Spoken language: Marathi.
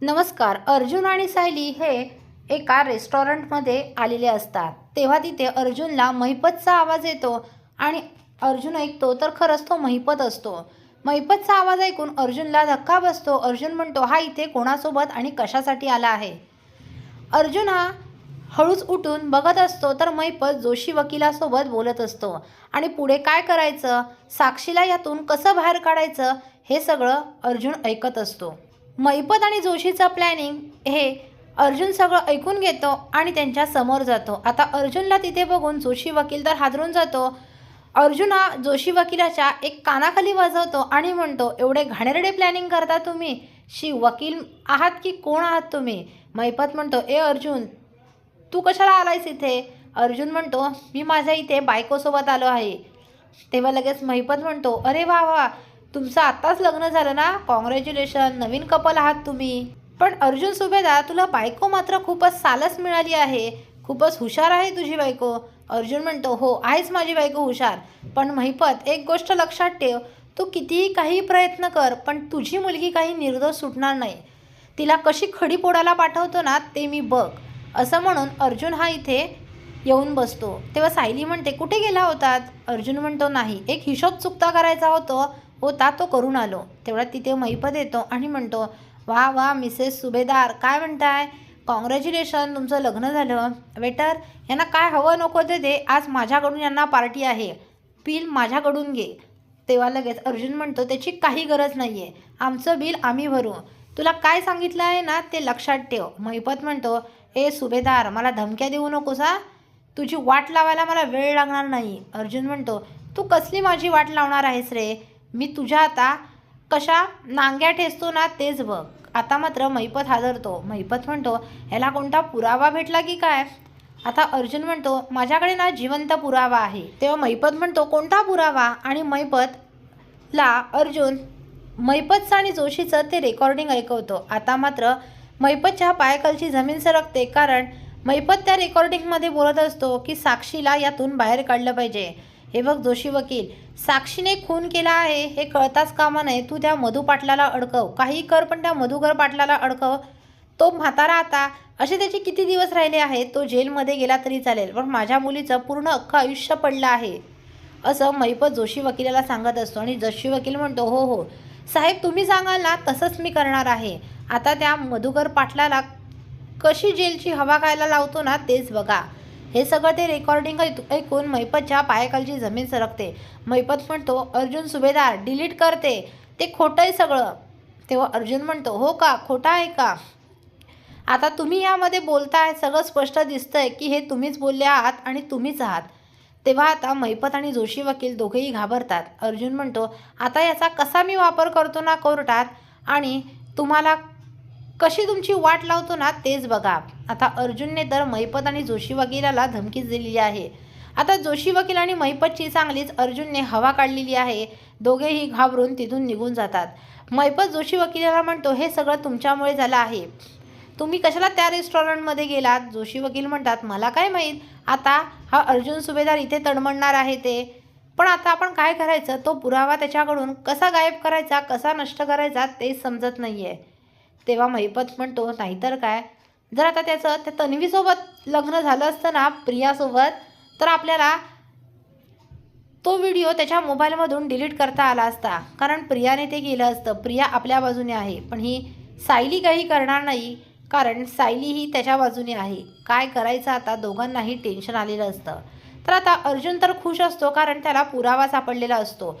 नमस्कार अर्जुन आणि सायली हे एका रेस्टॉरंटमध्ये आलेले असतात. तेव्हा तिथे अर्जुनला महिपतचा आवाज येतो आणि अर्जुन ऐकतो तर खरंच तो महिपत असतो. महिपतचा आवाज ऐकून अर्जुनला धक्का बसतो. अर्जुन म्हणतो हा इथे कोणासोबत आणि कशासाठी आला आहे? अर्जुन हा हळूच उठून बघत असतो तर मैपत जोशी वकिलासोबत बोलत असतो. आणि पुढे काय करायचं? साक्षीला यातून कसं बाहेर काढायचं? हे सगळं अर्जुन ऐकत असतो. मैपत आणि जोशीचं प्लॅनिंग हे अर्जुन सगळं ऐकून घेतो आणि त्यांच्यासमोर जातो. आता अर्जुनला तिथे बघून जोशी वकील तर हादरून जातो. अर्जुन हा जोशी वकिलाच्या एक कानाखाली वाजवतो आणि म्हणतो एवढे घाणेरडे प्लॅनिंग करता तुम्ही? शी वकील आहात की कोण आहात तुम्ही? मैपत म्हणतो ए अर्जुन तू कशाला आलायस इथे? अर्जुन म्हणतो मी माझ्या इथे बायकोसोबत आलो आहे. तेव्हा लगेच महिपत म्हणतो अरे वा वा तुमचं आत्ताच लग्न झालं ना? कॉंग्रॅच्युलेशन नवीन कपल आहात तुम्ही. पण अर्जुन सुभेदार तुला बायको मात्र खूपच सालस मिळाली आहे. खूपच हुशार आहे तुझी बायको. अर्जुन म्हणतो हो आहेच माझी बायको हुशार. पण महिपत एक गोष्ट लक्षात ठेव. तू कितीही काही प्रयत्न कर पण तुझी मुलगी काही निर्दोष सुटणार नाही. तिला कशी खडी पोडायला पाठवतो ना ते मी बघ. असं म्हणून अर्जुन हा इथे येऊन बसतो. तेव्हा सायली म्हणते कुठे गेला होतात? अर्जुन म्हणतो नाही. एक हिशोब चुकता करायचा होतो. होता तो करून आलो. तेवढ्यात तिथे महिपत येतो आणि म्हणतो वा वा मिसेस सुभेदार काय म्हणताय? कॉंग्रॅच्युलेशन तुमचं लग्न झालं. वेटर यांना काय हवं नको ते दे. आज माझ्याकडून यांना पार्टी आहे. बिल माझ्याकडून घे. तेव्हा लगेच अर्जुन म्हणतो त्याची काही गरज नाही आहे आमचं बिल आम्ही भरू. तुला काय सांगितलं आहे ना ते लक्षात ठेव. महिपत म्हणतो ए सुभेदार मला धमक्या देऊ नकोस हा. तुझी वाट लावायला मला वेळ लागणार नाही. अर्जुन म्हणतो तू कसली माझी वाट लावणार आहेस रे? मी तुझ्या आता कशा नांग्या ठेचतो ना तेच बघ. आता मात्र महिपत हादरतो. महिपत म्हणतो ह्याला कोणता पुरावा भेटला की काय? आता अर्जुन म्हणतो माझ्याकडे ना जिवंत पुरावा आहे. तेव्हा मैपत म्हणतो कोणता पुरावा? आणि मैपतला अर्जुन मैपतचं आणि जोशीचं ते रेकॉर्डिंग ऐकवतो. आता मात्र मैपतच्या पायकलची जमीन सरकते कारण मैपत त्या रेकॉर्डिंगमध्ये बोलत असतो की साक्षीला यातून बाहेर काढलं पाहिजे. हे बघ जोशी वकील साक्षीने खून केला आहे हे कळताच कामा नये. तू त्या मधु पाटलाला अडकव. काही कर पण त्या मधुकर पाटलाला अडकव. तो म्हातारा आता असे त्याचे किती दिवस राहिले आहेत? तो जेलमध्ये गेला तरी चालेल पण माझ्या मुलीचं पूर्ण अख्खं आयुष्य पडलं आहे. असं मैपत जोशी वकिलाला सांगत असतो आणि जोशी वकील म्हणतो हो हो. साहेब तुम्ही सांगाल ना तसंच मी करणार आहे. आता त्या मधुकर पाटलाला कशी जेलची हवा खायला लावतो ना तेच बघा. हे सगळं ते रेकॉर्डिंग ऐकून मैपतच्या पायाखालची जमीन सरकते. मैपत म्हणतो अर्जुन सुभेदार डिलीट करते. ते खोटं आहे सगळं. तेव्हा अर्जुन म्हणतो हो का? खोटं आहे का? आता तुम्ही यामध्ये बोलताय सगळं स्पष्ट दिसतंय की हे तुम्हीच बोलले आहात आणि तुम्हीच आहात. तेव्हा आता मैपत आणि जोशी वकील दोघेही घाबरतात. अर्जुन म्हणतो आता याचा कसा मी वापर करतो ना कोर्टात? आणि तुम्हाला कशी तुमची वाट लावतो ना तेच बघा. आता अर्जुनने तर मैपत आणि जोशी वकिलाला धमकीच दिलेली आहे. आता जोशी वकील आणि मैपतची चांगलीच अर्जुनने हवा काढलेली आहे. दोघेही घाबरून तिथून निघून जातात. मैपत जोशी वकिलाला म्हणतो हे सगळं तुमच्यामुळे झालं आहे. तुम्ही कशाला त्या रेस्टॉरंटमध्ये गेलात? जोशी वकील म्हणतात मला काय माहीत. आता हा अर्जुन सुभेदार इथे तडमडणार आहे ते. पण आता आपण काय करायचं? तो पुरावा त्याच्याकडून कसा गायब करायचा कसा नष्ट करायचा ते समजत नाही आहे तेव्हा महिपत म्हणतो नाहीतर काय? जर आता त्याचं त्या तन्वीसोबत लग्न झालं असतं ना प्रियासोबत तर आपल्याला तो व्हिडिओ त्याच्या मोबाईलमधून डिलीट करता आला असता. कारण प्रियाने ते केलं असतं. प्रिया आपल्या बाजूने आहे पण ही सायली काही करणार नाही कारण सायली ही त्याच्या बाजूने आहे. काय करायचं आता? दोघांनाही टेन्शन आलेलं असतं. तर आता अर्जुन तर खुश असतो कारण त्याला पुरावा सापडलेला असतो.